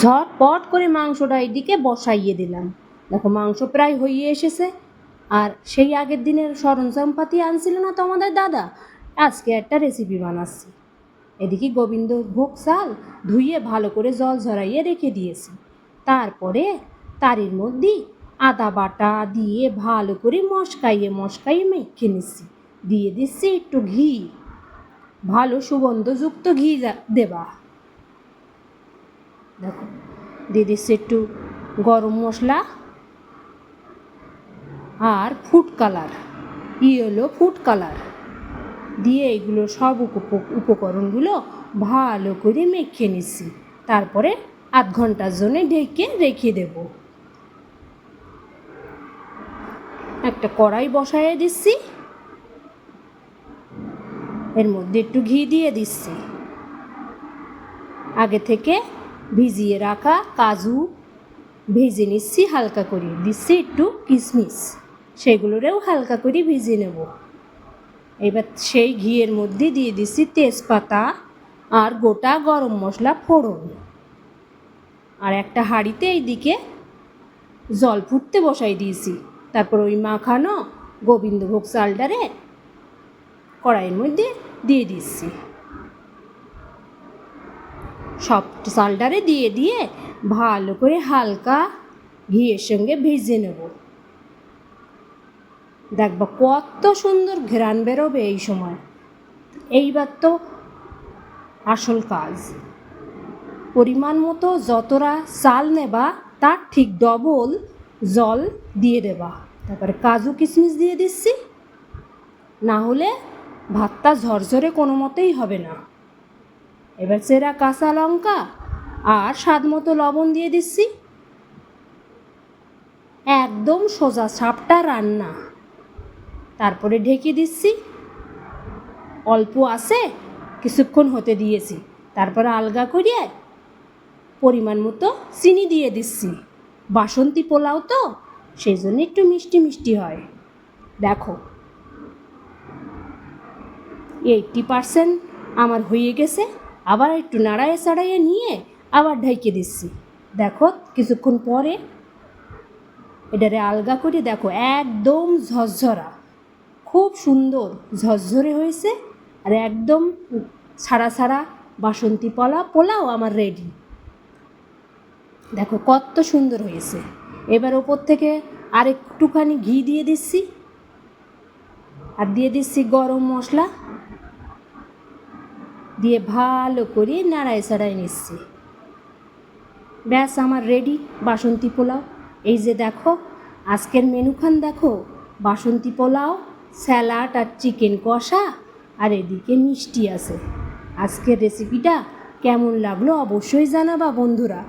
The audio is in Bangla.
ঝটপট করে মাংসটা এদিকে বসাইয়ে দিলাম। দেখো, মাংস প্রায় হয়ে এসেছে। আর সেই আগের দিনের সরঞ্জামপাতি আনছিল না তোমাদের দাদা? আজকে একটা রেসিপি বানাচ্ছি। এদিকে গোবিন্দ ভোগ চাল ধুইয়ে ভালো করে জল ঝরাইয়ে রেখে দিয়েছি। তারপরে তারির মধ্যে আদা বাটা দিয়ে ভালো করে মশকাইয়ে মশকাইয়ে মেখে নিচ্ছি। দিয়ে দিচ্ছি একটু ঘি। ভালো সুগন্ধযুক্ত ঘি দেবা। দেখো দিয়ে দিচ্ছি একটু গরম মশলা আর food colour yellow food colour দিয়ে এগুলো সব উপ- উপকরণগুলো ভালো করে মেখে নিচ্ছি তারপরে আধ ঘণ্টার জন্য ঢেকে রেখে দেব। একটা কড়াই বসায় দিচ্ছি এর মধ্যে একটু ঘি দিয়ে দিচ্ছি আগে থেকে ভিজিয়ে রাখা কাজু ভেজে নিচ্ছি হালকা করে। দিচ্ছি একটু কিশমিশ। সেগুলোরেও হালকা করে ভিজিয়ে নেব। এবার সেই ঘিয়ের মধ্যে দিয়ে দিচ্ছি তেজপাতা আর গোটা গরম মশলা ফোড়ন। আর একটা হাঁড়িতে এইদিকে জল ফুটতে বসাই দিয়েছি। তারপর ওই মাখানো গোবিন্দভোগ চালটারে কড়াইয়ের মধ্যে দিয়ে দিচ্ছি। সব চালটারে দিয়ে দিয়ে ভালো করে হালকা ঘিয়ের সঙ্গে ভেজে নেব। দেখবা কত সুন্দর ঘ্রাণ বেরোবে এই সময়। এইবার তো আসল কাজ। পরিমাণ মতো যতটা চাল নেবা, তার ঠিক ডবল জল দিয়ে দেবা। তারপরে কাজু কিশমিশ দিয়ে দিচ্ছি। না হলে ভাতটা ঝরঝরে কোনো মতেই হবে না। এবার সেরা কাঁচা লঙ্কা আর স্বাদ মতো লবণ দিয়ে দিচ্ছি। একদম সোজা সাপটা রান্না। তারপরে ঢেকে দিচ্ছি। অল্প আছে, কিছুক্ষণ হতে দিয়েছি। তারপরে আলগা করিয়ে পরিমাণ মতো চিনি দিয়ে দিচ্ছি। বাসন্তী পোলাও তো, সেই জন্য একটু মিষ্টি মিষ্টি হয়। দেখো। এইটটি পারসেন্ট আমার হয়ে গেছে। আবার একটু নাড়াইয়ে সাড়াইয়ে নিয়ে আবার ঢেকে দিচ্ছি। দেখো, কিছুক্ষণ পরে এটারে আলগা করে দেখো, একদম ঝরঝরা, খুব সুন্দর ঝরঝরে হয়েছে আর একদম ছাড়া ছাড়া বাসন্তী পোলা, পোলাও আমার রেডি দেখো, কত সুন্দর হয়েছে। এবার ওপর থেকে আর একটুখানি ঘি দিয়ে দিচ্ছি। আর দিয়ে দিচ্ছি গরম মশলা। দিয়ে ভালো করে নাড়ায় চাড়ায় নিচ্ছি। ব্যাস, আমার রেডি বাসন্তী পোলাও। এই যে দেখো, আজকের মেনুখান দেখো। বাসন্তী পোলাও স্যালাড আর চিকেন কষা, আর এদিকে মিষ্টি আছে। আজকের রেসিপিটা কেমন লাগল অবশ্যই জানাবা বন্ধুরা।